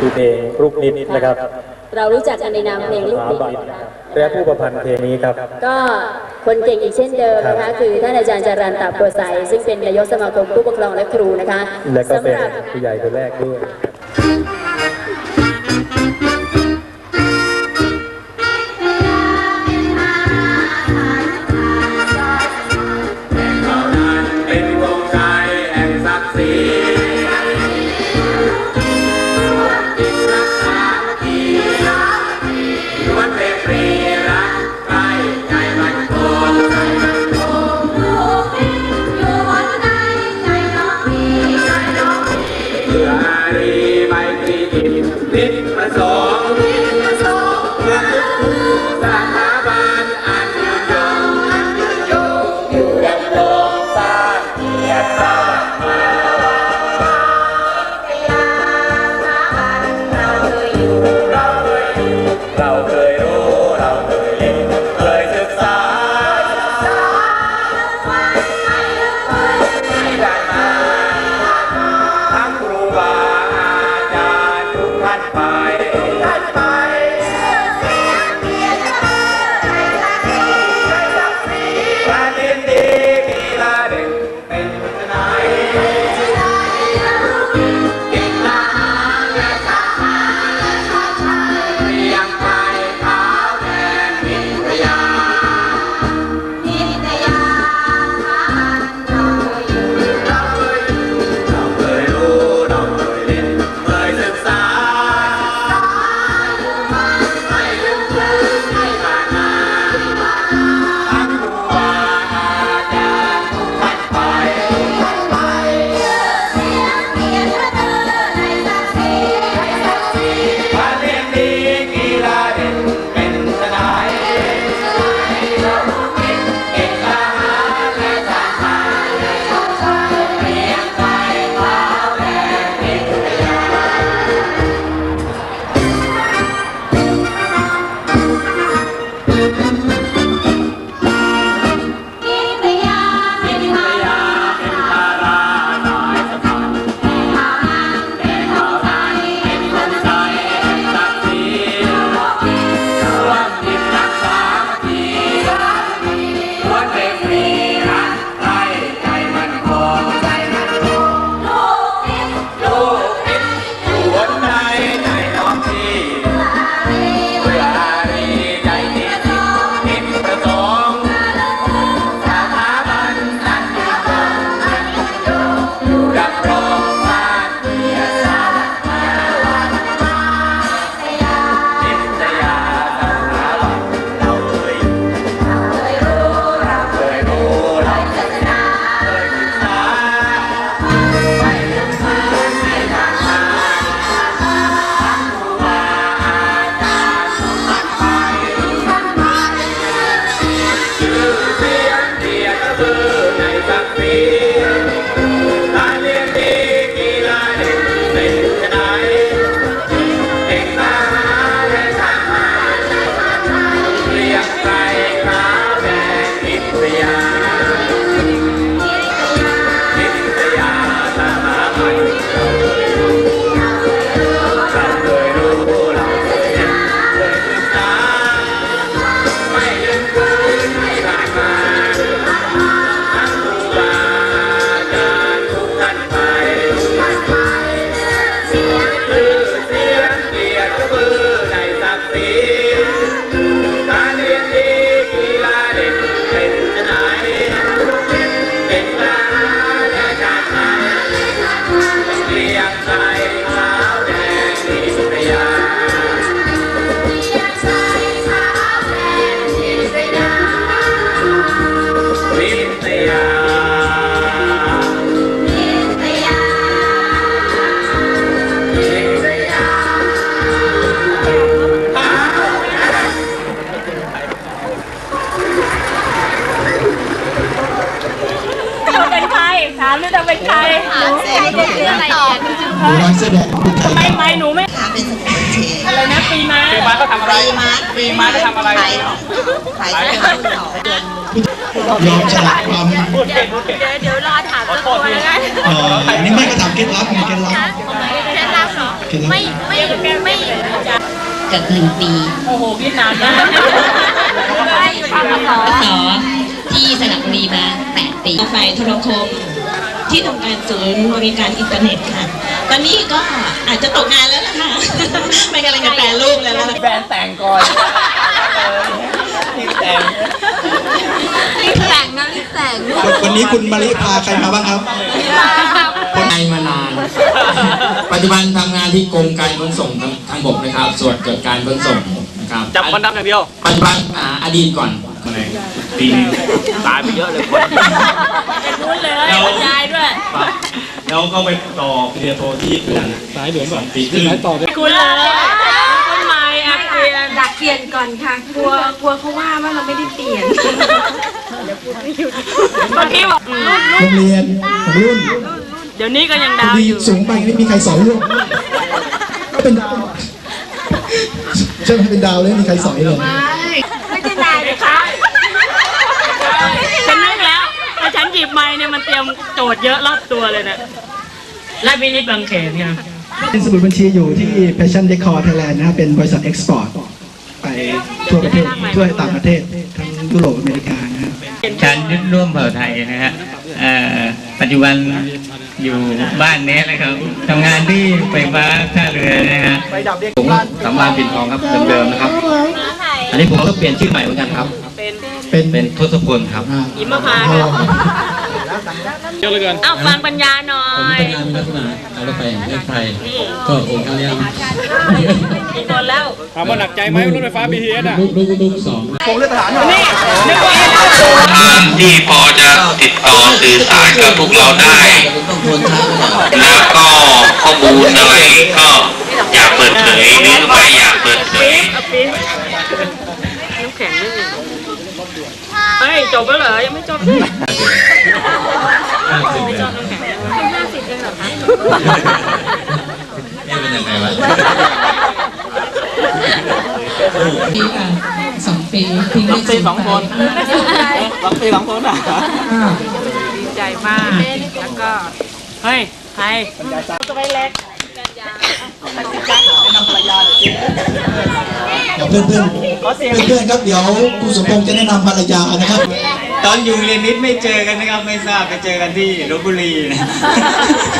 คือเพลงลูกนิดนะครับ เรารู้จักกันในนามเพลงลูกนิดนะคะและผู้ประพันธ์เพลงนี้ครับ ก็คนเก่งอีกเช่นเดิมนะคะคือท่านอาจารย์จารันตัาปัวใสซึ่งเป็นนายกสมาคมผู้ปกครองและครูนะคะและก็เป็นผู้ใหญ่คนแรกด้วย เป็นใครหนูใครอะไรหนูร้องเสด็นใครไม่ไม่หนูไม่เป็อะไรนะปีม้าปีม้าก็ทำอะไรปีม้าปีม้าก็ทำอะไรขายเครื่องต่อยอมฉลาดความเดเก่งเดี๋ยวรอถามตัวแล้ออนี่ไม่ก็ถามเคล็ดลับงเคล็ดลับเคล็ดลับเหรอไม่ไม่ไม่จากหนึ่งปี โอ้โหเวียนามนะไม่ทำมาสอที่สระบุนมาแปดปีไฟโทรคม ที่ทำการศูนย์บริการอินเทอร์เน็ตค่ะ ตอนนี้ก็อาจจะตกงานแล้วล่ะค่ะไม่กำลังจะแปลรูปแล้วล่ะแฟนแต่งก่อนที่แต่งแต่งนะรีบแต่งวันนี้คุณมาริพาใครมาบ้างครับคนไทยมานาน ปัจจุบันทำงานที่กรมการขนส่งทางทางบกนะครับ ส่วนเกิดการขนส่งนะครับจับคนดำอย่างเดียวปัจจุบันอ่าอดีตก่อน ปีตายไปเยอะเลยคนเป็นนู้นเลยบรรยายด้วย แล้วก็ไปต่อปริญญาโทที่ขนาดสายเหลืองก่อนปีครึ่งคุณเลยคุณใหม่อาเกียนดักเปลี่ยนก่อนค่ะ กลัวกลัวเขาว่าว่าเราไม่ได้เปลี่ยนเมื่อกี้บอกรุ่นโรงเรียนของรุ่น เดี๋ยวนี้ก็ยังพอดาวดีอยู่สูงไปไม่มีใครสอยร่วมก็เป็นดาวใช่ไหมเป็นดาวเลยไม่มีใครสอยเลย ไม่ใช่นายเลยค่ะฉันนึกแล้วแต่ฉันหยิบ ไม้เนี่ยมันเตรียมโจทย์เยอะรอบตัวเลยเนี่ยและพินิจบางเขนเนี่ยเป็นสมุดบัญชีอยู่ที่ Passion Decor Thailand นะครับเป็นบริษัทเอ็กซ์พอร์ตไปทั่วประเทศทั่วต่างประเทศทั้งยุโรปอเมริกานะครับการยึดร่วมเผ่าไทยนะฮะเอ่อปัจจุบันอยู่บ้านนี้นะครับทำงานที่ไฟฟ้าท่าเรือนะฮะผมสำรานปิ่นทองครับเดิมๆนะครับ อันนี้ผมก็เปลี่ยนชื่อใหม่เหมือนกันครับ เป็นเป็นเป็นทศพลครับอ่าอิมพานต์พอ เยอะเหลือเกินเอ้าฟังปัญญาหน่อผมยเป็นงานลักษณะการรถไฟแห่งประเทศไทยก็องค์การเรียนกี่คนแล้วถามว่าหนักใจไหมรถไฟฟ้า BTS อะลูกลูกลูกสองนี่นึกว่าที่พอจะติดต่อสื่อสารกับพวกเราได้ แล้วก็ข้อมูลอะไรก็อยากเปิดเผยหรือไม่อยากเปิดเผยเอาปี๊บน้ำแข็งนิดหนึ่งเฮ้ยจบแล้วเหรอยังไม่จบสิไม่จบน้ำแข็งห้าสิบเองเหรอคะ นี่เป็นยังไงวะปีค่ะสองปีทิ้งสองปีสองคนสองปีสองคนอะดีใจมาก แล้วก็ เฮ้ย ใครตัวเล็กเดี๋ยวเพื่อนเพื่อนเพื่อนๆครับเดี๋ยวคุณสมพงษ์จะแนะนำภรรยานะครับ ตอนอยู่เรียนนิดไม่เจอกันนะครับ ไม่ทราบไปเจอกันที่ลบบุรีนะ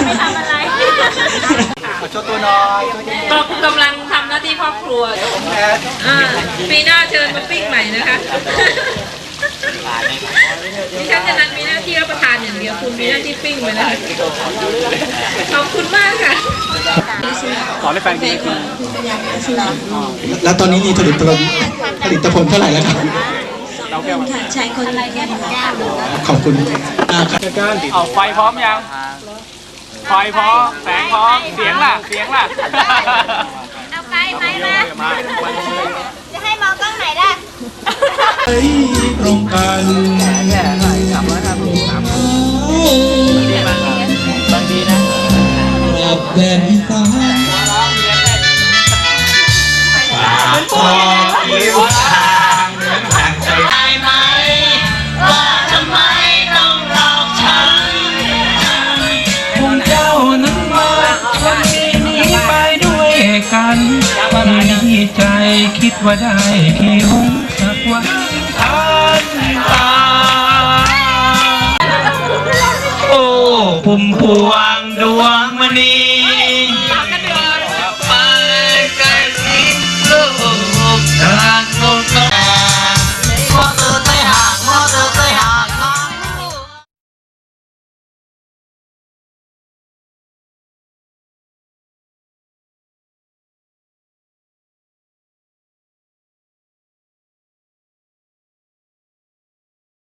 ไม่ทำอะไร โชว์ตัวน้อยก็กำลังทำหน้าที่ครอบครัวอ่าปีหน้าเชิญมาปิ้งใหม่นะคะดิฉันจะนั้นมีหน้าที่รับประทานอย่างเดียวคุณมีหน้าที่ปิ้งไปนะคะขอบคุณมากค่ะสอนให้แฟนดีขึ้นแล้วตอนนี้มีผลิตผลผลิตผลเท่าไหร่แล้วครับใช้คนอะไรกันขอบคุณมากครับ เอาไฟพร้อมยัง ไฟพร้อมแสงพร้อมเสียงล่ะ เสียงล่ะ เอาไกลไหมมา จะให้มองกล้องไหนได้ตรงกันเนี่ยหน่อยสามร้อยห้าสิบสามดีมากบางดีนะ คิดว่าได้ที่หงสักวันทันตา โอ้พุ่มพวงดวงมณี